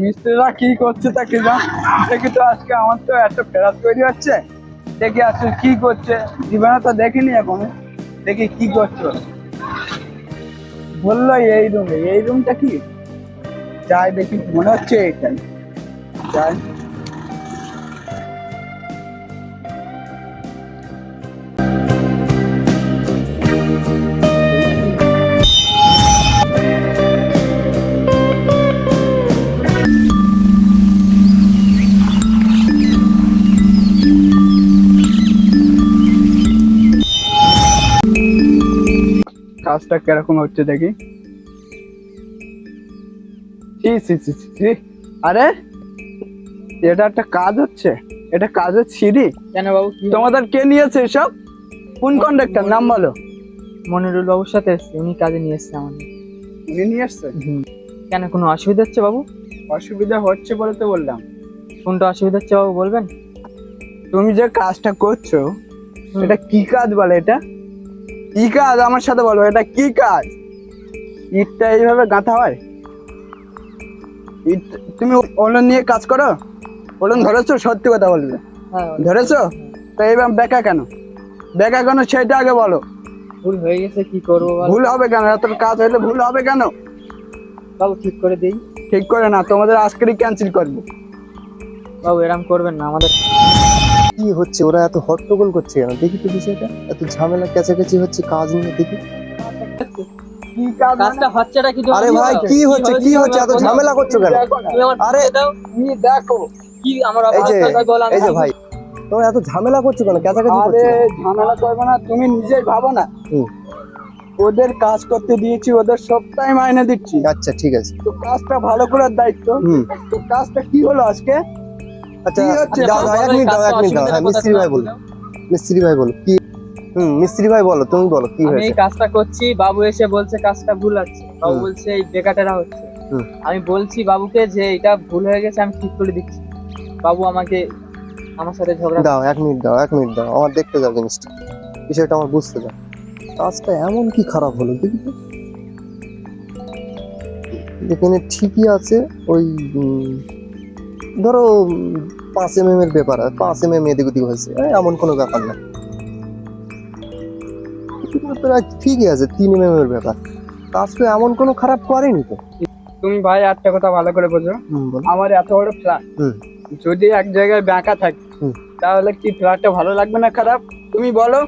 মিস্ত্রিরা কি করছে তা কি জান? দেখি তো আজকে আমার তো এত ফেরাত তৈরি হচ্ছে। দেখি আজকে কি করছে? জীবনে তো দেখিনি এখন। দেখি কি করছ বলল, এই রুমে এই রুমটা কি? যাই দেখি, মনে হচ্ছে এইটাই। যাই। কাজটা কীরকম হচ্ছে দেখি। আরে এটা একটা কাজ হচ্ছে। এটা কাজের সিঁড়ি। কেন বাবু তোমাদের কে নিয়েছে এসব? কোন কন্ডাক্টর? নাম বলো। মনিরুল বাবুর সাথে এসছি উনি কাজে নিয়ে এসছে আমাদের। উনি নিয়ে এসছে? কেন কোনো অসুবিধা হচ্ছে বাবু? অসুবিধা হচ্ছে বলে তো বললাম। কোনটা অসুবিধা হচ্ছে বাবু বলবেন? তুমি যে কাজটা করছ এটা কি কাজ বলে এটা? কি কাজ আমার সাথে বলো? এটা কি কাজ? ইটটা এইভাবে গাঁথা হয়? ইট তুমি ওলন নিয়ে কাজ করো? ওলন ধরেছো? সত্যি কথা বলবে। হ্যাঁ ধরেছো? তো এইবার বেকা কেন? বেকা কেন সেটা আগে বলো। ভুল হয়ে গেছে কি করব? ভুল হবে কেন? এত কাজ হলে ভুল হবে কেন? বাবু ঠিক করে দিই। ঠিক করে না তোমাদের আজকেরই ক্যান্সেল করব। বাবু এরম করবেন না আমাদের কি হচ্ছে? ওরা এত হট্টগোল করছে কেন? দেখি তো বিষয়টা। এত ঝামেলা কাছাকাছি হচ্ছে কাজ নিয়ে দেখি। মানে? কাজটা হচ্ছেটা কি আরে ভাই কি হচ্ছে? কি হচ্ছে? এত ঝামেলা করছ কেন? আরে, দেখো। কি আমার এই যে ভাই তোমরা এত ঝামেলা করছ কেন? কাছাকাছি করছ? ঝামেলা করবে না তুমি নিজেই ভাবো না। হুম। ওদের কাজ করতে দিয়েছি ওদের সবটাই মাইনে দিচ্ছি। আচ্ছা ঠিক আছে। তো কাজটা ভালো করার দায়িত্ব। হুম। তো কাজটা কি হলো আজকে? আচ্ছা দাও দাও এক মিনিট দাও এক মিনিট দাও হ্যাঁ মিস্ত্রি ভাই বলো মিস্ত্রি ভাই বলো কি হুম মিস্ত্রি ভাই বলো তুমি বলো কি আমি হয়েছে? কাজটা করছি বাবু এসে বলছে কাজটা ভুল আছে বাবু বলছে এই বেকাটেরা হচ্ছে। হুম। আমি বলছি বাবুকে যে এটা ভুল হয়ে গেছে আমি ঠিক করে দিচ্ছি। বাবু আমাকে আমার সাথে ঝগড়া দাও এক মিনিট দাও এক মিনিট দাও আমার দেখতে দাও জিনিসটা। বিষয়টা আমার বুঝতে দাও। কাজটা এমন কি খারাপ হলো দেখি এখানে ঠিকই আছে ওই ধরো পাঁচ এম এম এর ব্যাপার আর পাঁচ এম এম এদিক ওদিক হয়েছে। এমন কোনো ব্যাপার না। প্রায় ঠিকই আছে তিন এম এম এর ব্যাপার। কাজ তো এমন কোনো খারাপ করেনি তো। তুমি ভাই একটা কথা ভালো করে বোঝো। আমার এত বড় ফ্ল্যাট যদি এক জায়গায় বাঁকা থাকে তাহলে কি ফ্ল্যাটটা ভালো লাগবে না খারাপ? তুমি বলো।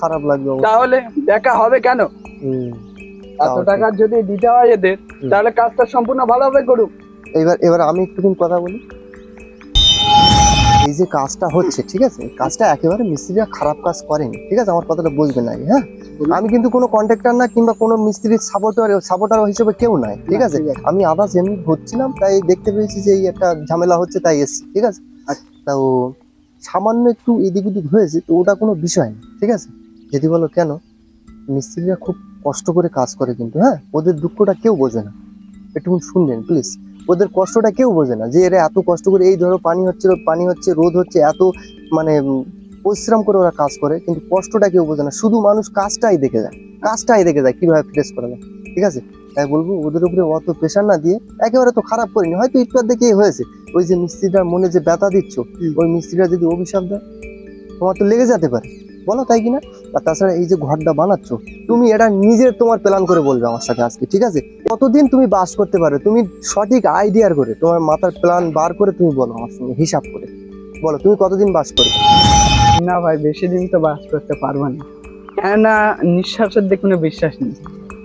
খারাপ লাগবে তাহলে বেকা হবে কেন? এত টাকা যদি দিতে হয় এদের তাহলে কাজটা সম্পূর্ণ ভালোভাবে করুক। এবার এবার আমি একটুখানি কথা বলি। এই যে কাজটা হচ্ছে ঠিক আছে? কাজটা একেবারে মিস্ত্রিরা খারাপ কাজ করেনি ঠিক আছে? আমার কথাটা বুঝবেন আগে হ্যাঁ? আমি কিন্তু কোনো কন্ট্রাক্টর না কিংবা কোনো মিস্ত্রির সাপোর্টার সাপোর্টার হিসেবে কেউ নাই ঠিক আছে। আমি আদার্স এমনি হচ্ছিলাম তাই দেখতে পেয়েছি যে এই একটা ঝামেলা হচ্ছে তাই এসছি ঠিক আছে? আচ্ছা। তাও সামান্য একটু এদিক ওদিক হয়েছে তো ওটা কোনো বিষয় না ঠিক আছে? যদি বলো কেন? মিস্ত্রিরা খুব কষ্ট করে কাজ করে কিন্তু হ্যাঁ? ওদের দুঃখটা কেউ বোঝে না। একটু শুনবেন প্লিজ ওদের কষ্টটা কেউ বোঝে না। যে এরা এত কষ্ট করে এই ধরো পানি হচ্ছে পানি হচ্ছে রোদ হচ্ছে এত মানে পরিশ্রম করে ওরা কাজ করে কিন্তু কষ্টটা কেউ বোঝে না। শুধু মানুষ কাজটাই দেখে যায় কাজটাই দেখে যায় কীভাবে ফ্রেশ করা যায়। ঠিক আছে? তাই বলব ওদের উপরে অত প্রেশার না দিয়ে একেবারে তো খারাপ করিনি। হয়তো একটু দেখেই হয়েছে। ওই যে মিস্ত্রিটার মনে যে ব্যথা দিচ্ছ ওই মিস্ত্রিটা যদি অভিশাপ দেয় তোমার তো লেগে যেতে পারে। বলো তাই কিনা? আর তাছাড়া এই যে ঘরটা বানাচ্ছ তুমি এটা নিজের তোমার প্ল্যান করে বলবে আমার সাথে আজকে ঠিক আছে? কতদিন তুমি বাস করতে পারো তুমি সঠিক আইডিয়ার করে তোমার মাথার প্ল্যান বার করে তুমি বলো আমার সঙ্গে হিসাব করে। বলো তুমি কতদিন বাস করবে? না ভাই বেশি দিন তো বাস করতে পারব না। কেন না নিঃশ্বাসের দিকে কোনো বিশ্বাস নেই।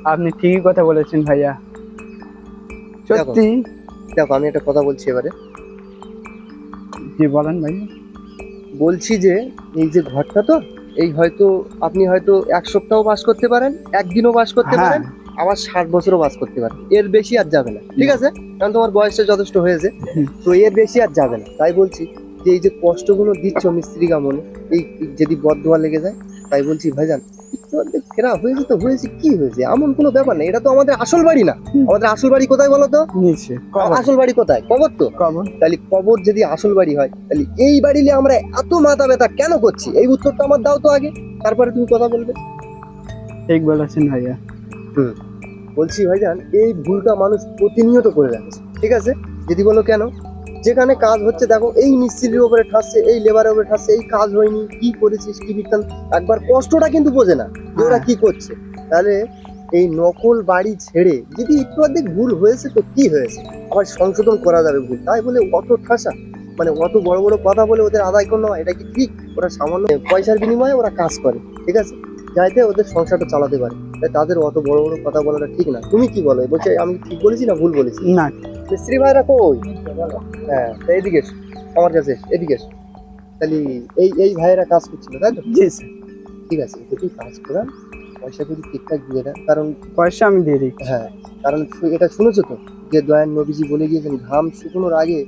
আপনি ঠিকই কথা বলেছেন ভাইয়া। সত্যি? দেখো আমি একটা কথা বলছি এবারে। জি বলেন ভাই বলছি যে এই যে ঘরটা তো এই হয়তো আপনি হয়তো এক সপ্তাহ বাস করতে পারেন একদিনও বাস করতে হ্যাঁ। পারেন আবার ষাট বছরও বাস করতে পারেন। এর বেশি আর যাবে না ঠিক আছে? কারণ তোমার বয়সটা যথেষ্ট হয়েছে। তো এর বেশি আর যাবে না। তাই বলছি যে এই যে কষ্টগুলো দিচ্ছ মিস্ত্রি কামনে এই এই যদি বদোয়া লেগে যায় তাই বলছি ভাইজান ফেরা হয়েছে তো হয়েছে কি হয়েছে? এমন কোনো ব্যাপার না এটা তো আমাদের আসল বাড়ি না। আমাদের আসল বাড়ি কোথায় বলো তো? নিচে আসল বাড়ি কোথায়? কবর তো? কবর তাহলে কবর যদি আসল বাড়ি হয় তাহলে এই বাড়ি নিয়ে আমরা এত মাথা ব্যথা কেন করছি? এই উত্তরটা আমার দাও তো আগে তারপরে তুমি কথা বলবে। ঠিক বলেছেন ভাইয়া। বলছি ভাইজান এই ভুলটা মানুষ প্রতিনিয়ত করে যাচ্ছে ঠিক আছে? যদি বলো কেন? যেখানে কাজ হচ্ছে দেখো এই মিস্ত্রির ওপরে ঠাসছে এই লেবারের ওপরে ঠাসছে এই কাজ হয়নি কি করেছিস কি বিজ্ঞান একবার কষ্টটা কিন্তু বোঝে না যে ওরা কি করছে। তাহলে এই নকল বাড়ি ছেড়ে যদি একটু অর্ধেক ভুল হয়েছে তো কি হয়েছে? আবার সংশোধন করা যাবে ভুল। তাই বলে অত ঠাসা মানে অত বড় বড় কথা বলে ওদের আদায় করে নেওয়া এটা কি ঠিক? ওরা সামান্য পয়সার বিনিময়ে ওরা কাজ করে ঠিক আছে? যাইতে ওদের সংসারটা চালাতে পারে। তাদের অত বড় বড় কথা বলাটা ঠিক না। তুমি কি বলো? বলছে আমি ঠিক বলেছি না ভুল বলেছি? না। মিস্ত্রি ভাইরা কই? হ্যাঁ এসো, আমার কাছে এদিকে। তাহলে এই এই ভাইয়েরা কাজ করছিল তাই তো? জি স্যার। ঠিক আছে যদি কাজ করান পয়সা যদি ঠিকঠাক দিয়ে দেন কারণ পয়সা আমি দিয়ে দিই। হ্যাঁ কারণ এটা শুনেছো তো? যে দয়ান নবীজি বলে গিয়েছেন ঘাম শুকনোর আগে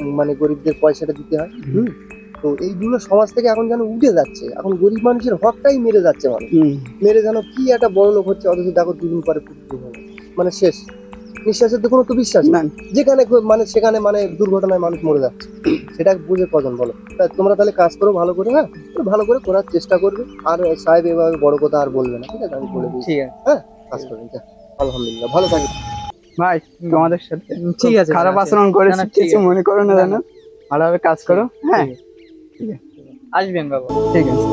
মানে গরিবদের পয়সাটা দিতে হয়। হুম। তো এইগুলো সমাজ থেকে এখন যেন উঠে যাচ্ছে। এখন গরিব মানুষের হকটাই মেরে যাচ্ছে মানুষ। মেরে যেন কি একটা বড় লোক হচ্ছে অথচ দেখো দুদিন পরে হয়ে মানে শেষ। নিঃশ্বাসের তো কোনো তো বিশ্বাস না। যেখানে মানে সেখানে মানে দুর্ঘটনায় মানুষ মরে যাচ্ছে। সেটা বুঝে কজন বলো? তা তোমরা তাহলে কাজ করো ভালো করে হ্যাঁ? ভালো করে করার চেষ্টা করবে। আর সাহেব এভাবে বড় কথা আর বলবে না ঠিক আছে? আমি বলে দিচ্ছি। ঠিক আছে। কাজ করবেন আলহামদুলিল্লাহ ভালো থাকি ভাই তোমাদের সাথে ঠিক আছে, খারাপ আচরণ করেছি ঠিক কিছু মনে করো না না, জানো ভালোভাবে কাজ করো হ্যাঁ? আসবেন বাবা। ঠিক আছে।